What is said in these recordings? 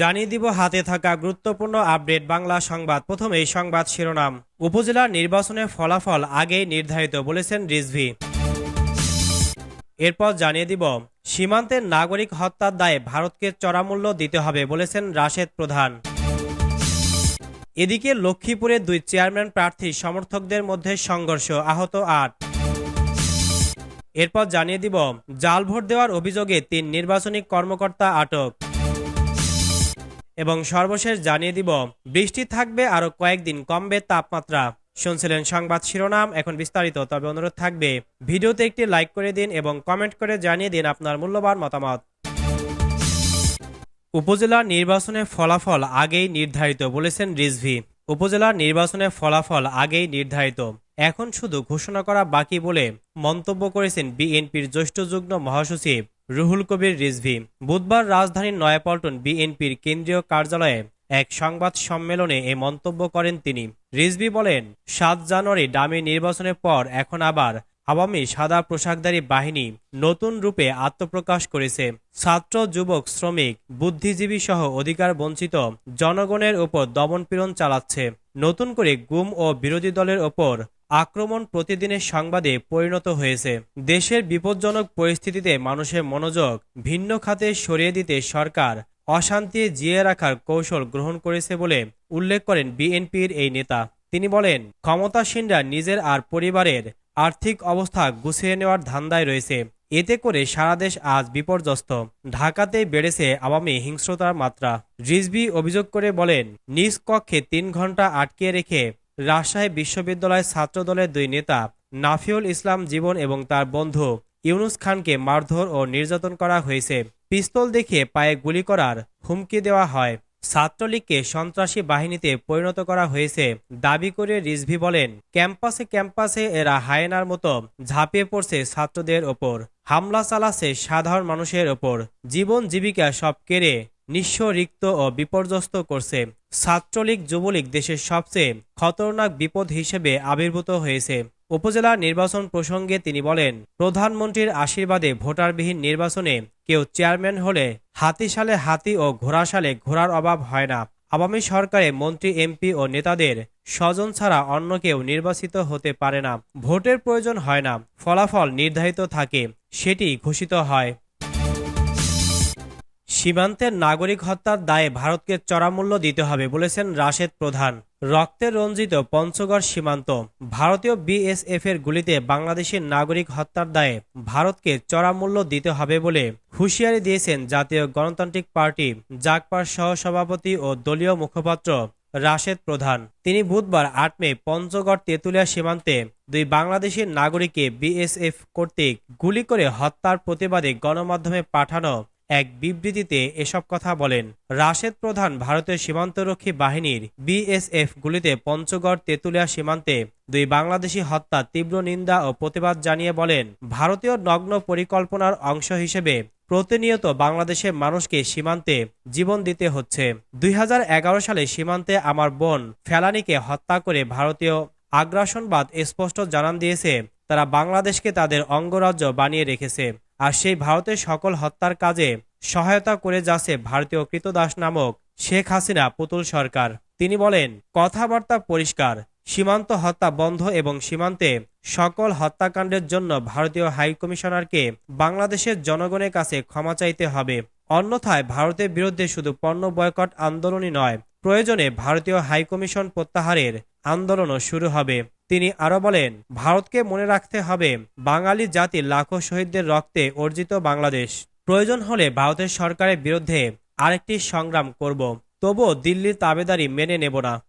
জানিয়ে দিব হাতে থাকা গুরুত্বপূর্ণ আপডেট বাংলা সংবাদ। প্রথমেই সংবাদ শিরোনাম। উপজেলা নির্বাচনের ফলাফল আগেই নির্ধারিত বলেছেন রিজভি। এরপর জানিয়ে দিব সীমান্তের নাগরিক হত্যার দায়ে ভারতকে চড়ামূল্য দিতে হবে বলেছেন রাশেদ প্রধান। এদিকে লক্ষ্মীপুরে দুই চেয়ারম্যান প্রার্থী সমর্থকদের মধ্যে সংঘর্ষ, আহত আট। এরপর জানিয়ে দিব, জাল ভোট দেওয়ার অভিযোগে তিন নির্বাচনী কর্মকর্তা আটক। এবং সর্বশেষ জানিয়ে দিব, বৃষ্টি থাকবে আরও কয়েকদিন কমবে তাপমাত্রা। শুনছিলেন সংবাদ শিরোনাম, এখন বিস্তারিত, তবে অনুরোধ থাকবে, ভিডিওতে একটি লাইক করে দিন এবং কমেন্ট করে জানিয়ে দিন আপনার মূল্যবান মতামত। উপজেলা নির্বাচনের ফলাফল আগেই নির্ধারিত বলেছেন রিজভি। উপজেলা নির্বাচনের ফলাফল আগেই নির্ধারিত। এখন শুধু ঘোষণা করা বাকি বলে মন্তব্য করেছেন বিএনপির জ্যেষ্ঠ যুগ্ম মহাসচিব। রুহুল কবির রিজভি বুধবার রাজধানীর নয়াপল্টন বিএনপির কেন্দ্রীয় কার্যালয়ে এক সংবাদ সম্মেলনে এ মন্তব্য করেন তিনি। রিজভি বলেন, সাত জানুয়ারি ডামি নির্বাচনের পর এখন আবার আওয়ামী সাদা পোশাকধারী বাহিনী নতুন রূপে আত্মপ্রকাশ করেছে। ছাত্র, যুবক, শ্রমিক, বুদ্ধিজীবী সহ অধিকার বঞ্চিত জনগণের ওপর দমনপীড়ন চালাচ্ছে। নতুন করে গুম ও বিরোধী দলের ওপর আক্রমণ প্রতিদিনের সংবাদে পরিণত হয়েছে। দেশের বিপজ্জনক পরিস্থিতিতে মানুষের মনোযোগ ভিন্ন খাতে সরিয়ে দিতে সরকার অশান্তি জিয়ে রাখার কৌশল গ্রহণ করেছে বলে উল্লেখ করেন বিএনপির এই নেতা। তিনি বলেন, ক্ষমতাসীনরা নিজের আর পরিবারের আর্থিক অবস্থা গুছিয়ে নেওয়ার ধান্দায় রয়েছে। এতে করে সারা দেশ আজ বিপর্যস্ত। ঢাকাতে বেড়েছে আওয়ামী হিংস্রতার মাত্রা। রিজবি অভিযোগ করে বলেন, নিজ কক্ষে তিন ঘণ্টা আটকে রেখে রাজশাহী বিশ্ববিদ্যালয় ছাত্রদলের দুই নেতা, নাফিউল ইসলাম জীবন এবং তার বন্ধু ইউনুস খানকে মারধর ও নির্যাতন করা হয়েছে। পিস্তল দেখিয়ে পায়ে গুলি করার হুমকি দেওয়া হয়। ছাত্রলীগকে সন্ত্রাসী বাহিনীতে পরিণত করা হয়েছে, দাবি করে রিজভি বলেন। ক্যাম্পাসে ক্যাম্পাসে এরা হায়েনার মতো ঝাঁপিয়ে পড়ছে ছাত্রদের ওপর। হামলা চালাচ্ছে সাধারণ মানুষের ওপর। জীবন জীবিকা সব কেড়ে নিঃস্ব, রিক্ত ও বিপর্যস্ত করছে। ছাত্রলীগ যুবলীগ দেশের সবচেয়ে খতরনাক বিপদ হিসেবে আবির্ভূত হয়েছে। উপজেলা নির্বাচন প্রসঙ্গে তিনি বলেন, প্রধানমন্ত্রীর আশীর্বাদে ভোটারবিহীন নির্বাচনে কেউ চেয়ারম্যান হলে হাতিশালে হাতি ও ঘোড়াশালে ঘোড়ার অভাব হয় না। আওয়ামী সরকারে মন্ত্রী, এমপি ও নেতাদের স্বজন ছাড়া অন্য কেউ নির্বাচিত হতে পারে না। ভোটের প্রয়োজন হয় না। ফলাফল নির্ধারিত থাকে। সেটি ঘোষিত হয়। সীমান্তের নাগরিক হত্যার দায়ে ভারতকে চড়ামূল্য দিতে হবে বলেছেন রাশেদ প্রধান। রক্তে রঞ্জিত পঞ্চগড় সীমান্ত। ভারতীয় বিএসএফ এর গুলিতে বাংলাদেশের নাগরিক হত্যার দায়ে ভারতকে চড়ামূল্য দিতে হবে বলে হুঁশিয়ারি দিয়েছেন জাতীয় গণতান্ত্রিক পার্টি জাকপার সহসভাপতি ও দলীয় মুখপাত্র রাশেদ প্রধান। তিনি বুধবার আট মে পঞ্চগড় তেঁতুলিয়া সীমান্তে দুই বাংলাদেশের নাগরিককে বিএসএফ কর্তৃক গুলি করে হত্যার প্রতিবাদে গণমাধ্যমে পাঠানো এক বিবৃতিতে এসব কথা বলেন। রাশেদ প্রধান ভারতের সীমান্তরক্ষী বাহিনীর বিএসএফ গুলিতে পঞ্চগড় তেঁতুলিয়া সীমান্তে দুই বাংলাদেশি হত্যা, তীব্র নিন্দা ও প্রতিবাদ জানিয়ে বলেন, ভারতীয় নগ্ন পরিকল্পনার অংশ হিসেবে প্রতিনিয়ত বাংলাদেশের মানুষকে সীমান্তে জীবন দিতে হচ্ছে। দুই হাজার এগারো সালে সীমান্তে আমার বোন ফেলানিকে হত্যা করে ভারতীয় আগ্রাসনবাদ স্পষ্ট জানান দিয়েছে। তারা বাংলাদেশকে তাদের অঙ্গরাজ্য বানিয়ে রেখেছে। আর সেই ভারতের সকল হত্যার কাজে সহায়তা করে যাচ্ছে ভারতীয় কৃতদাস নামক শেখ হাসিনা পুতুল সরকার। তিনি বলেন, কথাবার্তা পরিষ্কার, সীমান্ত হত্যা বন্ধ এবং সীমান্তে সকল হত্যাকাণ্ডের জন্য ভারতীয় হাইকমিশনারকে বাংলাদেশের জনগণের কাছে ক্ষমা চাইতে হবে। অন্যথায় ভারতের বিরুদ্ধে শুধু পণ্য বয়কট আন্দোলনই নয়, প্রয়োজনে ভারতীয় হাইকমিশন প্রত্যাহারের আন্দোলনও শুরু হবে। তিনি আরও বলেন, ভারতকে মনে রাখতে হবে, বাঙালি জাতির লাখো শহীদদের রক্তে অর্জিত বাংলাদেশ। প্রয়োজন হলে ভারতের সরকারের বিরুদ্ধে আরেকটি সংগ্রাম করব। তবুও দিল্লির তাবেদারি মেনে নেব না।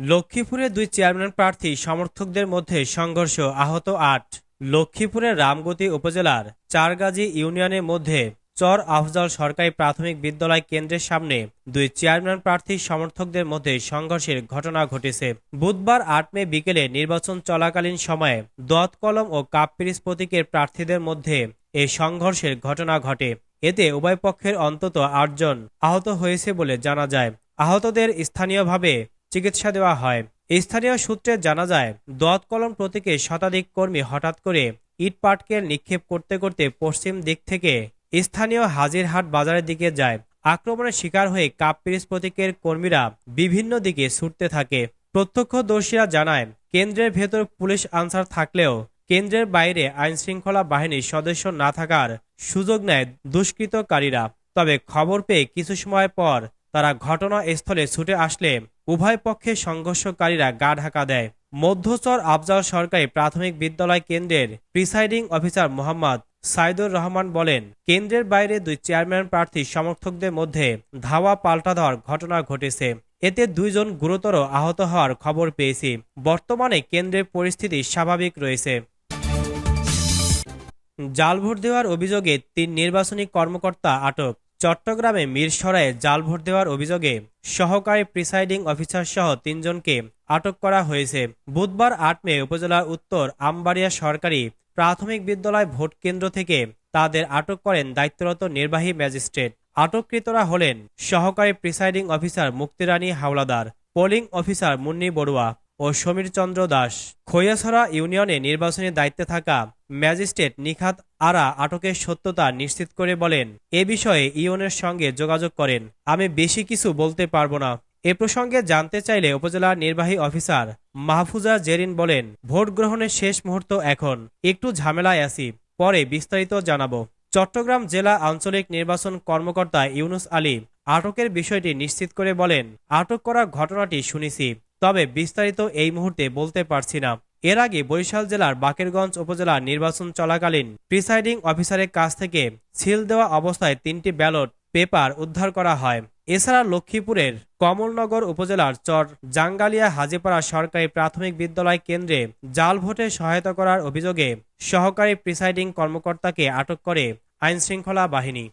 লক্ষ্মীপুরে দুই চেয়ারম্যান প্রার্থী সমর্থকদের মধ্যে সংঘর্ষ আহত আট। লক্ষ্মীপুরের রামগতি উপজেলার চারগাজী ইউনিয়নের মধ্যে চর আফজাল সরকারি প্রাথমিক বিদ্যালয় কেন্দ্রের সামনে দুই চেয়ারম্যান প্রার্থী সমর্থকদের মধ্যে সংঘর্ষের ঘটনা ঘটেছে। বুধবার আট মে বিকেলে নির্বাচন চলাকালীন সময়ে দত কলম ও কাপ্পিরিস প্রতীকের প্রার্থীদের মধ্যে এই সংঘর্ষের ঘটনা ঘটে। এতে উভয় পক্ষের অন্তত আটজন আহত হয়েছে বলে জানা যায়। আহতদের স্থানীয়ভাবে চিকিৎসা দেওয়া হয়। স্থানীয় সূত্রে জানা যায় দত কলম প্রতীকে শতাধিক কর্মী হঠাৎ করে ইট পাটকেল নিক্ষেপ করতে করতে পশ্চিম দিক থেকে স্থানীয় হাজিরহাট বাজারের দিকে যায়। আক্রমণের শিকার হয়ে কাপ পিরিস প্রতীকের কর্মীরা বিভিন্ন দিকে ছুটতে থাকে। প্রত্যক্ষদর্শীরা জানায়, কেন্দ্রের ভেতর পুলিশ আনসার থাকলেও কেন্দ্রের বাইরে আইনশৃঙ্খলা বাহিনীর সদস্য না থাকার সুযোগ নেয় দুষ্কৃতকারীরা। তবে খবর পেয়ে কিছু সময় পর তারা ঘটনাস্থলে ছুটে আসলে উভয় পক্ষে সংঘর্ষকারীরা গা ঢাকা দেয়। মধ্যচর আফজাল সরকারি প্রাথমিক বিদ্যালয় কেন্দ্রের প্রিসাইডিং অফিসার মোহাম্মদ সাইদুর রহমান বলেন, কেন্দ্রের বাইরে দুই চেয়ারম্যান প্রার্থী সমর্থকদের মধ্যে ধাওয়া পাল্টা দেওয়ার ঘটনা ঘটেছে। এতে দুইজন গুরুতর আহত হওয়ার খবর পেয়েছি। বর্তমানে কেন্দ্রের পরিস্থিতি স্বাভাবিক রয়েছে। জাল ভোট দেওয়ার অভিযোগে তিন নির্বাচনী কর্মকর্তা আটক। চট্টগ্রামে মিরসরায়ে জাল ভোট দেওয়ার অভিযোগে সহকারী প্রিসাইডিং অফিসার সহ তিনজনকে আটক করা হয়েছে। বুধবার আট মে উপজেলার উত্তর আমবাড়িয়া সরকারি প্রাথমিক বিদ্যালয় ভোট কেন্দ্র থেকে তাদের আটক করেন দায়িত্বরত নির্বাহী ম্যাজিস্ট্রেট। আটককৃতরা হলেন সহকারী presiding officer Muktirani Howlader, polling officer Munni Barua ও সমীর চন্দ্র দাস। খৈয়াছড়া ইউনিয়নে নির্বাচনী দায়িত্বে থাকা ম্যাজিস্ট্রেট নিখাত আরা আটকের সত্যতা নিশ্চিত করে বলেন, এ বিষয়ে ইউনের সঙ্গে যোগাযোগ করেন। আমি বেশি কিছু বলতে পারব না। এ প্রসঙ্গে জানতে চাইলে উপজেলা নির্বাহী অফিসার মাহফুজা জেরিন বলেন, ভোট গ্রহণের শেষ মুহূর্ত এখন। একটু ঝামেলায় আছি। পরে বিস্তারিত জানাব। চট্টগ্রাম জেলা আঞ্চলিক নির্বাচন কর্মকর্তা ইউনুস আলী আটকের বিষয়টি নিশ্চিত করে বলেন, আটক করা ঘটনাটি শুনেছি, তবে বিস্তারিত এই মুহূর্তে বলতে পারছি না। এর আগে বরিশাল জেলার বাকেরগঞ্জ উপজেলা নির্বাচন চলাকালীন প্রিসাইডিং অফিসারের কাছ থেকে সিল দেওয়া অবস্থায় তিনটি ব্যালট, পেপার উদ্ধার করা হয়। এছাড়া লক্ষ্মীপুরের কমলনগর উপজেলার চর জাঙ্গালিয়া হাজিপাড়া সরকারি প্রাথমিক বিদ্যালয় কেন্দ্রে জাল ভোটে সহায়তা করার অভিযোগে সহকারী প্রিসাইডিং কর্মকর্তাকে আটক করে আইনশৃঙ্খলা বাহিনী।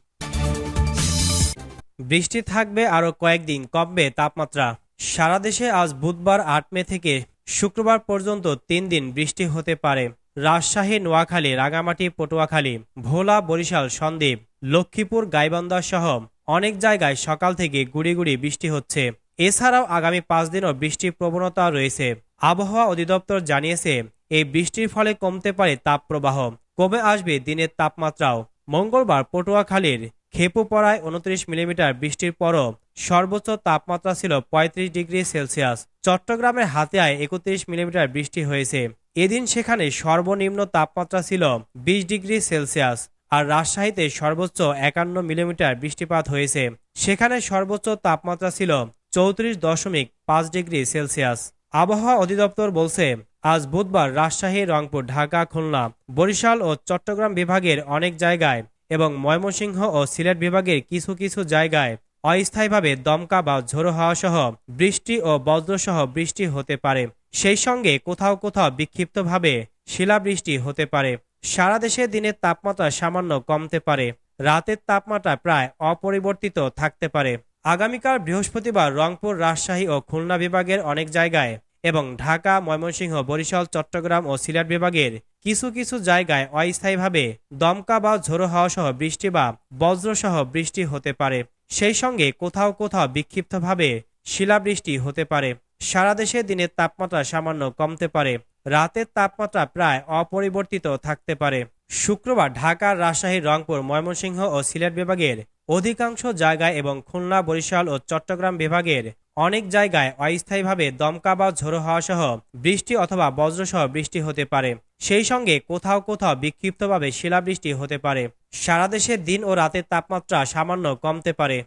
বৃষ্টি থাকবে আরও কয়েকদিন কমবে তাপমাত্রা। সারা দেশে আজ বুধবার আট মে থেকে শুক্রবার পর্যন্ত তিন দিন বৃষ্টি হতে পারে। রাজশাহী, নোয়াখালী, রাঙামাটি, পটুয়াখালী, ভোলা, বরিশাল, সন্দ্বীপ, লক্ষ্মীপুর, গাইবান্ধা সহ অনেক জায়গায় সকাল থেকে গুড়ি গুড়ি বৃষ্টি হচ্ছে। এছাড়াও আগামী পাঁচ দিনও বৃষ্টির প্রবণতা রয়েছে। আবহাওয়া অধিদপ্তর জানিয়েছে, এই বৃষ্টির ফলে কমতে পারে তাপপ্রবাহ। কমে আসবে দিনের তাপমাত্রাও? মঙ্গলবার পটুয়াখালীর খেপুপড়ায় উনত্রিশ মিলিমিটার বৃষ্টির পরও সর্বোচ্চ তাপমাত্রা ছিল ৩৫ ডিগ্রি সেলসিয়াস। চট্টগ্রামের হাতিয়ায় একত্রিশ মিলিমিটার বৃষ্টি হয়েছে। এদিন সেখানে সর্বনিম্ন তাপমাত্রা ছিল ২০ ডিগ্রি সেলসিয়াস। আর রাজশাহীতে সর্বোচ্চ একান্ন মিলিমিটার বৃষ্টিপাত হয়েছে। সেখানে সর্বোচ্চ তাপমাত্রা ছিল চৌত্রিশ দশমিক পাঁচ ডিগ্রি সেলসিয়াস। আবহাওয়া অধিদপ্তর বলছে, আজ বুধবার রাজশাহী, রংপুর, ঢাকা, খুলনা, বরিশাল ও চট্টগ্রাম বিভাগের অনেক জায়গায় এবং ময়মনসিংহ ও সিলেট বিভাগের কিছু কিছু জায়গায় অস্থায়ীভাবে দমকা বা ঝোড়ো হাওয়া সহ বৃষ্টি ও বজ্রসহ বৃষ্টি হতে পারে। সেই সঙ্গে কোথাও কোথাও বিক্ষিপ্তভাবে শিলাবৃষ্টি হতে পারে। সারা দেশে দিনের তাপমাত্রা সামান্য কমতে পারে। রাতের তাপমাত্রা প্রায় অপরিবর্তিত থাকতে পারে। আগামীকাল বৃহস্পতিবার রংপুর, রাজশাহী ও খুলনা বিভাগের অনেক জায়গায় এবং ঢাকা, ময়মনসিংহ, বরিশাল, চট্টগ্রাম ও সিলেট বিভাগের কিছু কিছু জায়গায় অস্থায়ীভাবে দমকা বা ঝোড়ো হাওয়া সহ বৃষ্টি বা বজ্রসহ বৃষ্টি হতে পারে। সেই সঙ্গে কোথাও কোথাও বিক্ষিপ্তভাবে শিলাবৃষ্টি হতে পারে। সারা দেশে দিনের তাপমাত্রা সামান্য কমতে পারে। রাতের তাপমাত্রা প্রায় অপরিবর্তিত থাকতে পারে। শুক্রবার ঢাকা রাজশাহী, রংপুর, ময়মনসিংহ ও সিলেট বিভাগের অধিকাংশ জায়গায় এবং খুলনা, বরিশাল ও চট্টগ্রাম বিভাগের অনেক জায়গায় অস্থায়ীভাবে দমকা বা ঝোড়ো হাওয়া সহ বৃষ্টি অথবা বজ্রসহ বৃষ্টি হতে পারে। সেই সঙ্গে কোথাও কোথাও বিক্ষিপ্তভাবে শিলাবৃষ্টি হতে পারে। সারা দেশে দিন ও রাতের তাপমাত্রা সামান্য কমতে পারে।